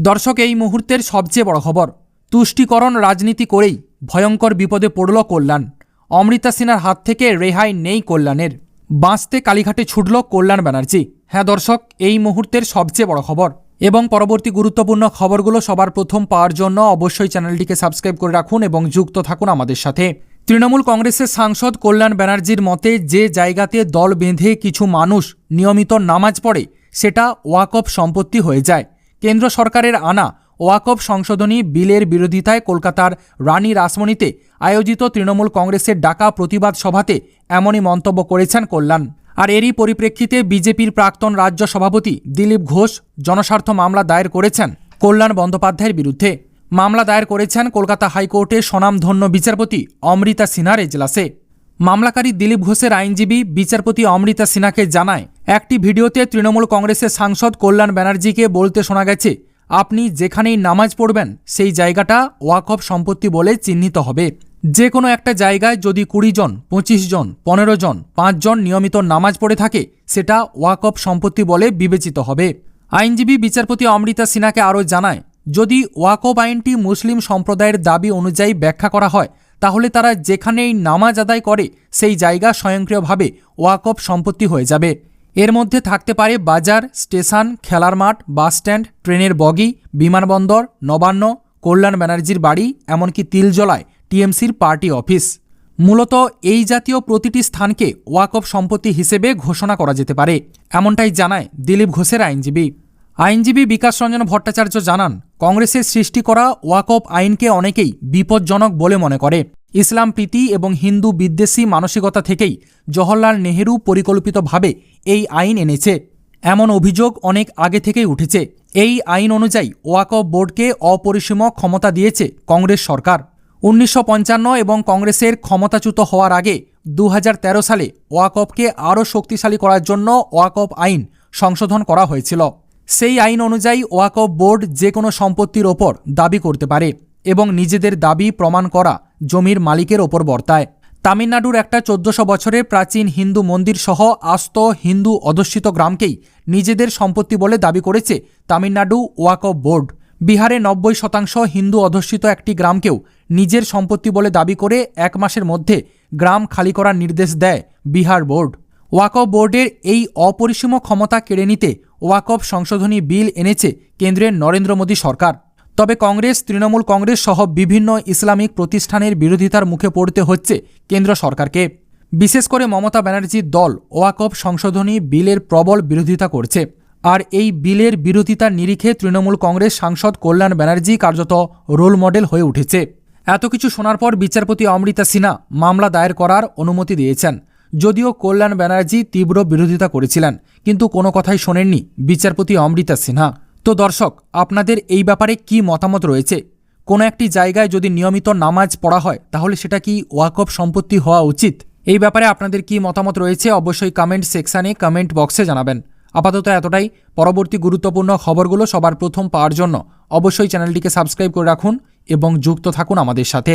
দর্শক এই মুহূর্তের সবচেয়ে বড় খবর। তুষ্টিকরণ রাজনীতি করেই ভয়ঙ্কর বিপদে পড়ল কল্যাণ। অমৃতা সিনহার হাত থেকে রেহাই নেই কল্যাণের। বাঁচতে কালীঘাটে ছুটল কল্যাণ ব্যানার্জি। হ্যাঁ দর্শক, এই মুহূর্তের সবচেয়ে বড় খবর। এবং পরবর্তী গুরুত্বপূর্ণ খবরগুলো সবার প্রথম পাওয়ার জন্য অবশ্যই চ্যানেলটিকে সাবস্ক্রাইব করে রাখুন এবং যুক্ত থাকুন আমাদের সাথে। তৃণমূল কংগ্রেসের সাংসদ কল্যাণ ব্যানার্জির মতে, যে জায়গাতে দল বেঁধে কিছু মানুষ নিয়মিত নামাজ পড়ে, সেটা ওয়াকফ সম্পত্তি হয়ে যায়। কেন্দ্র সরকারের আনা ওয়াকফ সংশোধনী বিলের বিরোধিতায় কলকাতার রানী রাসমণিতে আয়োজিত তৃণমূল কংগ্রেসের ডাকা প্রতিবাদ সভাতে এমনই মন্তব্য করেছেন কল্যাণ। আর এরই পরিপ্রেক্ষিতে বিজেপির প্রাক্তন রাজ্য সভাপতি দিলীপ ঘোষ জনস্বার্থ মামলা দায়ের করেছেন কল্যাণ বন্দ্যোপাধ্যায়ের বিরুদ্ধে। মামলা দায়ের করেছেন কলকাতা হাইকোর্টে স্বনামধন্য বিচারপতি অমৃতা সিনহার এজলাসে। মামলাকারী দিলীপ ঘোষের আইনজীবী বিচারপতি অমৃতা সিনহাকে জানায়, একটি ভিডিওতে তৃণমূল কংগ্রেসের সাংসদ কল্যাণ ব্যানার্জিকে বলতে শোনা গেছে, আপনি যেখানেই নামাজ পড়বেন, সেই জায়গাটা ওয়াকফ সম্পত্তি বলে চিহ্নিত হবে। যে কোনো একটা জায়গায় যদি কুড়ি জন, পঁচিশ জন, পনেরো জন পাঁচজন নিয়মিত নামাজ পড়ে থাকে, সেটা ওয়াকফ সম্পত্তি বলে বিবেচিত হবে। আইনজীবী বিচারপতি অমৃতা সিনহাকে আরও জানায়, যদি ওয়াকফ আইনটি মুসলিম সম্প্রদায়ের দাবি অনুযায়ী ব্যাখ্যা করা হয় তাহলে তারা যেখানেই নামাজ আদায় করে, সেই জায়গা স্বয়ংক্রিয়ভাবে ওয়াকফ সম্পত্তি হয়ে যাবে। এর মধ্যে থাকতে পারে বাজার, স্টেশন, খেলার মাঠ বাসস্ট্যান্ড ট্রেনের বগি, বিমানবন্দর, নবান্ন, কল্যাণ ব্যানার্জির বাড়ি, এমনকি তিলজলায় টিএমসির পার্টি অফিস। মূলত এই জাতীয় প্রতিটি স্থানকে ওয়াকফ সম্পত্তি হিসেবে ঘোষণা করা যেতে পারে, এমনটাই জানায় দিলীপ ঘোষের আইনজীবী। আইনজীবী বিকাশ রঞ্জন ভট্টাচার্য জানান, কংগ্রেসের সৃষ্টি করা ওয়াকফ আইনকে অনেকেই বিপজ্জনক বলে মনে করে। ইসলাম প্রীতি এবং হিন্দু বিদ্বেষী মানসিকতা থেকেই জওহরলাল নেহেরু পরিকল্পিতভাবে এই আইন এনেছে। এমন অভিযোগ অনেক আগে থেকেই উঠেছে। এই আইন অনুযায়ী ওয়াকফ বোর্ডকে অপরিসীম ক্ষমতা দিয়েছে কংগ্রেস সরকার। উনিশশো পঞ্চান্ন এবং কংগ্রেসের ক্ষমতাচ্যুত হওয়ার আগে দু হাজার তেরো সালে ওয়াকফকে আরও শক্তিশালী করার জন্য ওয়াকফ আইন সংশোধন করা হয়েছিল। সেই আইন অনুযায়ী ওয়াকফ বোর্ড যে কোনো সম্পত্তির ওপর দাবি করতে পারে এবং নিজেদের দাবি প্রমাণ করা জমির মালিকের ওপর বর্তায়। তামিলনাড়ুর একটা চোদ্দশো বছরের প্রাচীন হিন্দু মন্দির সহ আস্ত হিন্দু অধ্যুষিত গ্রামকেই নিজেদের সম্পত্তি বলে দাবি করেছে তামিলনাড়ু ওয়াকফ বোর্ড। বিহারে নব্বই শতাংশ হিন্দু অধ্যুষিত একটি গ্রামকেও নিজের সম্পত্তি বলে দাবি করে এক মাসের মধ্যে গ্রাম খালি করার নির্দেশ দেয় বিহার বোর্ড। ওয়াকফ বোর্ডের এই অপরিসীম ক্ষমতা কেড়ে নিতে ওয়াকফ সংশোধনী বিল এনেছে কেন্দ্রের নরেন্দ্র মোদী সরকার। তবে কংগ্রেস, তৃণমূল কংগ্রেস সহ বিভিন্ন ইসলামিক প্রতিষ্ঠানের বিরোধিতার মুখে পড়তে হচ্ছে কেন্দ্র সরকারকে। বিশেষ করে মমতা ব্যানার্জির দল ওয়াকফ সংশোধনী বিলের প্রবল বিরোধিতা করছে। আর এই বিলের বিরোধিতার নিরিখে তৃণমূল কংগ্রেস সাংসদ কল্যাণ ব্যানার্জি কার্যত রোল মডেল হয়ে উঠেছে। এত কিছু শোনার পর বিচারপতি অমৃতা সিনহা মামলা দায়ের করার অনুমতি দিয়েছেন। যদিও কল্যাণ ব্যানার্জি তীব্র বিরোধিতা করেছিলেন, কিন্তু কোনো কথাই শোনেননি বিচারপতি অমৃতা সিনহা। তো দর্শক, আপনাদের এই ব্যাপারে কি মতামত রয়েছে? কোনো একটি জায়গায় যদি নিয়মিত নামাজ পড়া হয়, তাহলে সেটা কি ওয়াকফ সম্পত্তি হওয়া উচিত? এই ব্যাপারে আপনাদের কি মতামত রয়েছে অবশ্যই কমেন্ট সেকশানে কমেন্ট বক্সে জানাবেন। আপাতত এতটাই। পরবর্তী গুরুত্বপূর্ণ খবরগুলো সবার প্রথম পাওয়ার জন্য অবশ্যই চ্যানেলটিকে সাবস্ক্রাইব করে রাখুন এবং যুক্ত থাকুন আমাদের সাথে।